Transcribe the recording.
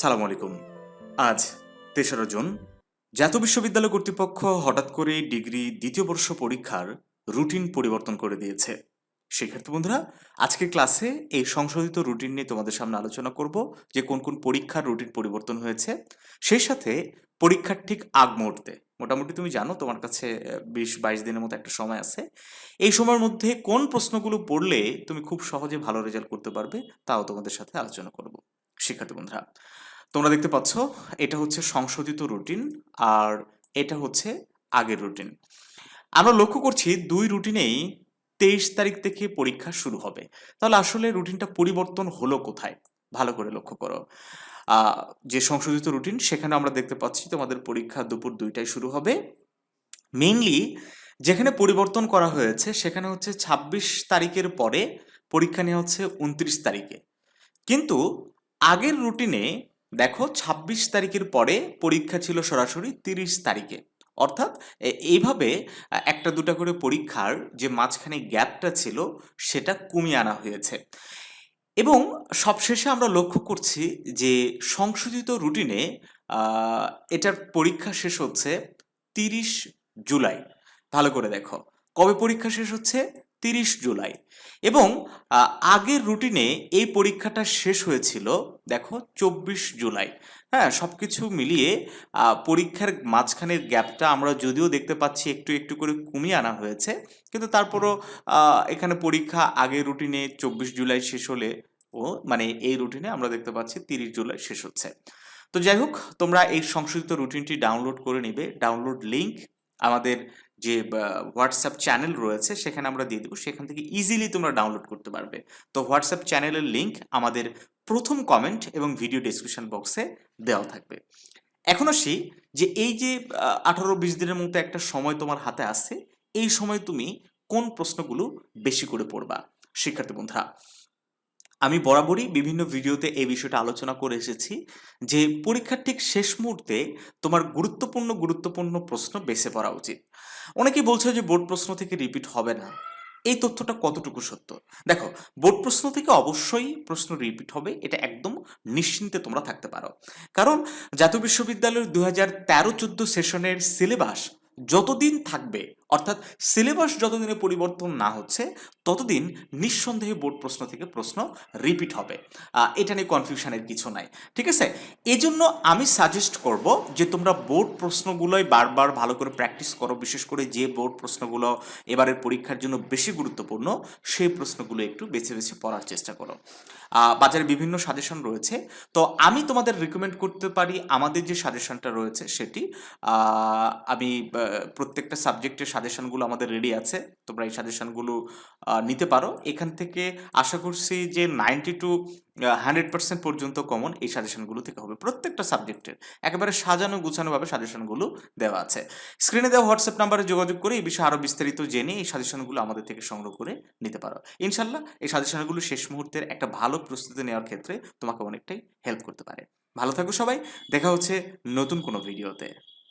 সালাম আলাইকুম। আজ তেসরা জুন। জাতীয় বিশ্ববিদ্যালয় কর্তৃপক্ষ হঠাৎ করে ডিগ্রি দ্বিতীয় বর্ষ পরীক্ষার রুটিন পরিবর্তন করে দিয়েছে। শিক্ষার্থী বন্ধুরা, আজকের ক্লাসে এই সংশোধিত রুটিন নিয়ে তোমাদের সামনে আলোচনা করব, যে কোন কোন পরীক্ষার রুটিন পরিবর্তন হয়েছে। সেই সাথে পরীক্ষার ঠিক আগ মুহূর্তে, মোটামুটি তুমি জানো তোমার কাছে বিশ বাইশ দিনের মতো একটা সময় আছে। এই সময়ের মধ্যে কোন প্রশ্নগুলো পড়লে তুমি খুব সহজে ভালো রেজাল্ট করতে পারবে, তাও তোমাদের সাথে আলোচনা করব। শিক্ষার্থী বন্ধুরা তোমরা দেখতে পাচ্ছ, এটা হচ্ছে সংশোধিত রুটিন আর এটা হচ্ছে আগের রুটিন। আমরা লক্ষ্য করছি দুই রুটিনেই তেইশ তারিখ থেকে পরীক্ষা শুরু হবে। তাহলে আসলে রুটিনটা পরিবর্তন হলো কোথায়? ভালো করে লক্ষ্য করো। যে সংশোধিত রুটিন, সেখানে আমরা দেখতে পাচ্ছি তোমাদের পরীক্ষা দুপুর দুইটায় শুরু হবে। মেইনলি যেখানে পরিবর্তন করা হয়েছে, সেখানে হচ্ছে ছাব্বিশ তারিখের পরে পরীক্ষা নেওয়া হচ্ছে উনত্রিশ তারিখে। কিন্তু আগের রুটিনে দেখো, ছাব্বিশ তারিখের পরে পরীক্ষা ছিল সরাসরি তিরিশ তারিখে। অর্থাৎ এইভাবে একটা দুটা করে পরীক্ষার যে মাঝখানে গ্যাপটা ছিল, সেটা কমিয়ে আনা হয়েছে। এবং সবশেষে আমরা লক্ষ্য করছি যে সংশোধিত রুটিনে এটার পরীক্ষা শেষ হচ্ছে তিরিশ জুলাই। ভালো করে দেখো। কবে পরীক্ষা শেষ হচ্ছে? তিরিশ জুলাই। এবং আগের রুটিনে এই পরীক্ষাটা শেষ হয়েছিল, দেখো, চব্বিশ জুলাই। হ্যাঁ সবকিছু মিলিয়ে পরীক্ষার মাঝখানের গ্যাপটা আমরা যদিও দেখতে পাচ্ছি একটু একটু করে কমিয়ে আনা হয়েছে, কিন্তু তারপরও এখানে পরীক্ষা আগের রুটিনে চব্বিশ জুলাই শেষ হলে, ও মানে এই রুটিনে আমরা দেখতে পাচ্ছি তিরিশ জুলাই শেষ হচ্ছে। তো যাই হোক, তোমরা এই সংশোধিত রুটিনটি ডাউনলোড করে নিবে। ডাউনলোড লিংক আমাদের যে হোয়াটসঅ্যাপ চ্যানেল রয়েছে, সেখানে আমরা দিয়ে দেবো। সেখান থেকে ইজিলি তোমরা ডাউনলোড করতে পারবে। তো হোয়াটসঅ্যাপ চ্যানেলের লিঙ্ক আমাদের প্রথম কমেন্ট এবং ভিডিও ডেসক্রিপশন বক্সে দেওয়া থাকবে। এখন আসি যে, এই যে আঠারো বিশ দিনের মতো একটা সময় তোমার হাতে আছে এই সময় তুমি কোন প্রশ্নগুলো বেশি করে পড়বা? শিক্ষার্থী বন্ধুরা আমি বরাবরই বিভিন্ন ভিডিওতে এই বিষয়টা আলোচনা করে এসেছি যে পরীক্ষার ঠিক শেষ মুহূর্তে তোমার গুরুত্বপূর্ণ গুরুত্বপূর্ণ প্রশ্ন বেছে পড়া উচিত। অনেকেই বলছে যে বোর্ড প্রশ্ন থেকে রিপিট হবে না। এই তথ্যটা কতটুকু সত্য? দেখো, বোর্ড প্রশ্ন থেকে অবশ্যই প্রশ্ন রিপিট হবে, এটা একদম নিশ্চিন্তে তোমরা থাকতে পারো। কারণ জাতীয় বিশ্ববিদ্যালয়ের দু হাজার তেরো চোদ্দ সেশনের সিলেবাস যতদিন থাকবে অর্থাৎ সিলেবাস যতদিনে পরিবর্তন না হচ্ছে, ততদিন নিঃসন্দেহে বোর্ড প্রশ্ন থেকে প্রশ্ন রিপিট হবে। এটা নিয়ে কনফিউশনের কিছু নাই। ঠিক আছে? এজন্য আমি সাজেস্ট করব যে তোমরা বোর্ড প্রশ্নগুলোই বারবার ভালো করে প্র্যাকটিস করো, বিশেষ করে যে বোর্ড প্রশ্নগুলো এবারের পরীক্ষার জন্য বেশি গুরুত্বপূর্ণ, সেই প্রশ্নগুলো একটু বেছে বেছে পড়ার চেষ্টা করো। বাজারে বিভিন্ন সাজেশন রয়েছে। তো আমি তোমাদের রিকমেন্ড করতে পারি, আমাদের যে সাজেশনটা রয়েছে সেটি আমি প্রত্যেকটা সাবজেক্টের সাজেশনগুলো আমাদের রেডি আছে, তোমরা এই সাজেশনগুলো নিতে পারো। এখান থেকে আশা করছি যে নাইনটি টু হান্ড্রেড পার্সেন্ট পর্যন্ত কমন এই সাজেশনগুলো থেকে হবে প্রত্যেকটা সাবজেক্টের একেবারে সাজানো, গুছানোভাবে সাজেশনগুলো দেওয়া আছে। স্ক্রিনে দেওয়া হোয়াটসঅ্যাপ নাম্বারে যোগাযোগ করে এই বিষয়ে আরও বিস্তারিত জেনে এই সাজেশনগুলো আমাদের থেকে সংগ্রহ করে নিতে পারো। ইনশাল্লাহ এই সাজেশনগুলো শেষ মুহূর্তের একটা ভালো প্রস্তুতি নেওয়ার ক্ষেত্রে তোমাকে অনেকটাই হেল্প করতে পারে। ভালো থাকো সবাই, দেখা হচ্ছে নতুন কোনো ভিডিওতে